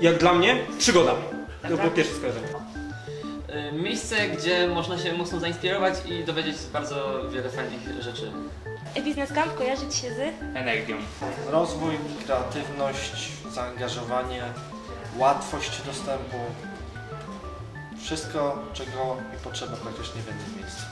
jak dla mnie, przygoda. To było pierwsze skojarzenie. Y, Miejsce, gdzie można się mocno zainspirować i dowiedzieć bardzo wiele fajnych rzeczy. E-Business Camp kojarzy Ci się z? Energią. Rozwój, kreatywność, zaangażowanie, łatwość dostępu. Wszystko, czego mi potrzeba praktycznie w jednym miejscu.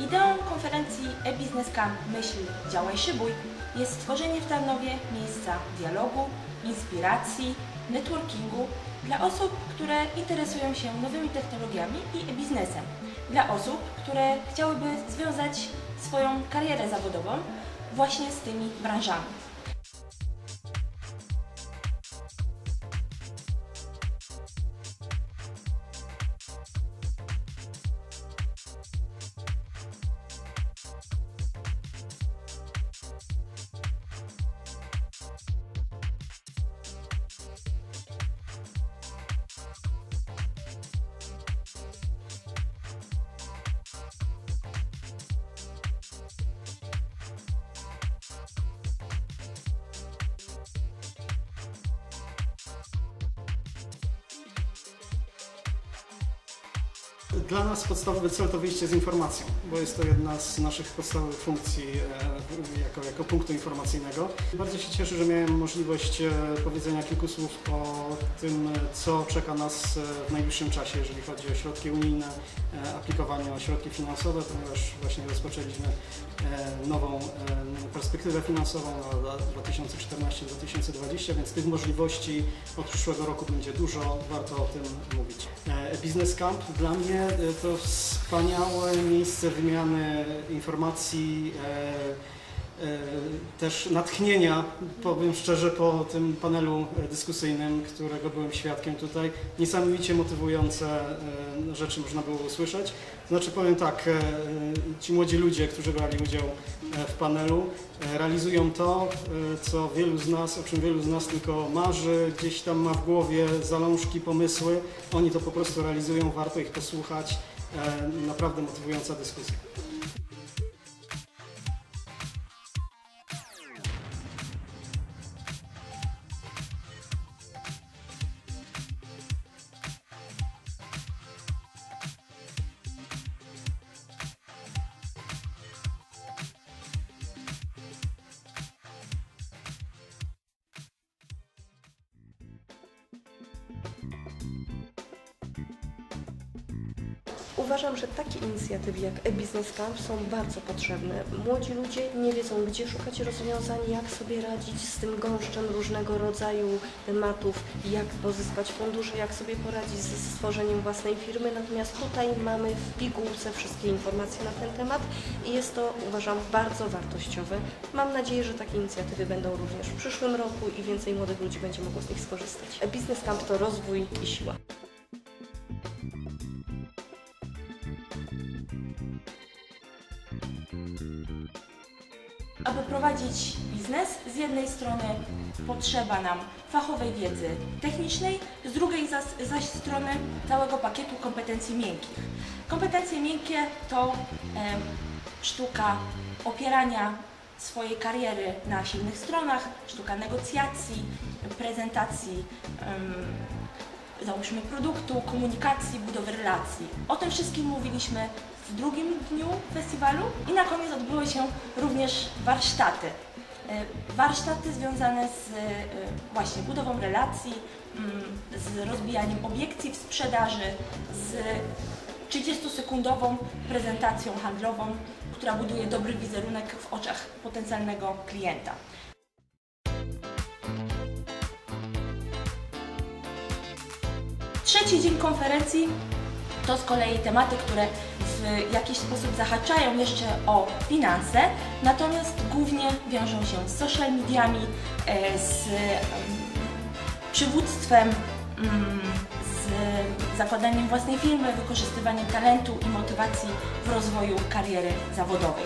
Ideą konferencji e-Business Camp Myśl, Działaj, Szybuj jest stworzenie w Tarnowie miejsca dialogu, inspiracji, networkingu dla osób, które interesują się nowymi technologiami i e-biznesem. Dla osób, które chciałyby związać swoją karierę zawodową właśnie z tymi branżami. Dla nas podstawowy cel to wyjście z informacją, bo jest to jedna z naszych podstawowych funkcji e, jako, jako punktu informacyjnego. Bardzo się cieszę, że miałem możliwość e, powiedzenia kilku słów o tym, co czeka nas e, w najbliższym czasie, jeżeli chodzi o środki unijne, aplikowanie o środki finansowe, ponieważ właśnie rozpoczęliśmy nową perspektywę finansową na lata 2014-2020, więc tych możliwości od przyszłego roku będzie dużo, warto o tym mówić. Business Camp. Dla mnie e, to wspaniałe miejsce wymiany informacji, e, też natchnienia, powiem szczerze, po tym panelu e, dyskusyjnym, którego byłem świadkiem tutaj. Niesamowicie motywujące e, rzeczy można było usłyszeć. Znaczy powiem tak, e, ci młodzi ludzie, którzy brali udział e, w panelu, e, realizują to, e, co wielu z nas, o czym wielu z nas tylko marzy, gdzieś tam ma w głowie zalążki, pomysły. Oni to po prostu realizują, warto ich posłuchać. E, Naprawdę motywująca dyskusja. Uważam, że takie inicjatywy jak e-Business Camp są bardzo potrzebne. Młodzi ludzie nie wiedzą, gdzie szukać rozwiązań, jak sobie radzić z tym gąszczem różnego rodzaju tematów, jak pozyskać fundusze, jak sobie poradzić ze stworzeniem własnej firmy. Natomiast tutaj mamy w pigułce wszystkie informacje na ten temat i jest to, uważam, bardzo wartościowe. Mam nadzieję, że takie inicjatywy będą również w przyszłym roku i więcej młodych ludzi będzie mogło z nich skorzystać. E-Business Camp to rozwój i siła. Aby prowadzić biznes, z jednej strony potrzeba nam fachowej wiedzy technicznej, z drugiej zaś, zaś strony całego pakietu kompetencji miękkich. Kompetencje miękkie to e, sztuka opierania swojej kariery na silnych stronach, sztuka negocjacji, prezentacji, em, załóżmy produktu, komunikacji, budowy relacji. O tym wszystkim mówiliśmy w drugim dniu festiwalu i na koniec odbyły się również warsztaty. E, Warsztaty związane z e, właśnie budową relacji, mm, z rozbijaniem obiekcji w sprzedaży, z 30-sekundową prezentacją handlową, która buduje dobry wizerunek w oczach potencjalnego klienta. Trzeci dzień konferencji to z kolei tematy, które w jakiś sposób zahaczają jeszcze o finanse, natomiast głównie wiążą się z social mediami, e, z em, przywództwem, mm, z zakładaniem własnej firmy, wykorzystywaniem talentu i motywacji w rozwoju kariery zawodowej.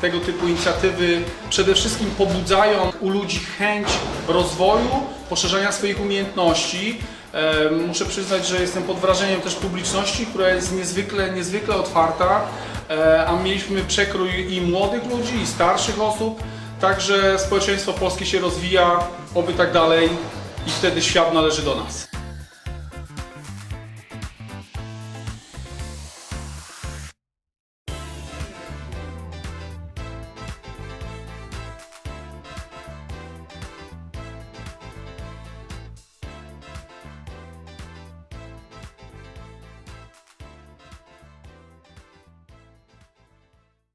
Tego typu inicjatywy przede wszystkim pobudzają u ludzi chęć rozwoju, poszerzania swoich umiejętności. E, Muszę przyznać, że jestem pod wrażeniem też publiczności, która jest niezwykle, niezwykle otwarta, e, a mieliśmy przekrój i młodych ludzi, i starszych osób. Także społeczeństwo polskie się rozwija, oby tak dalej i wtedy świat należy do nas.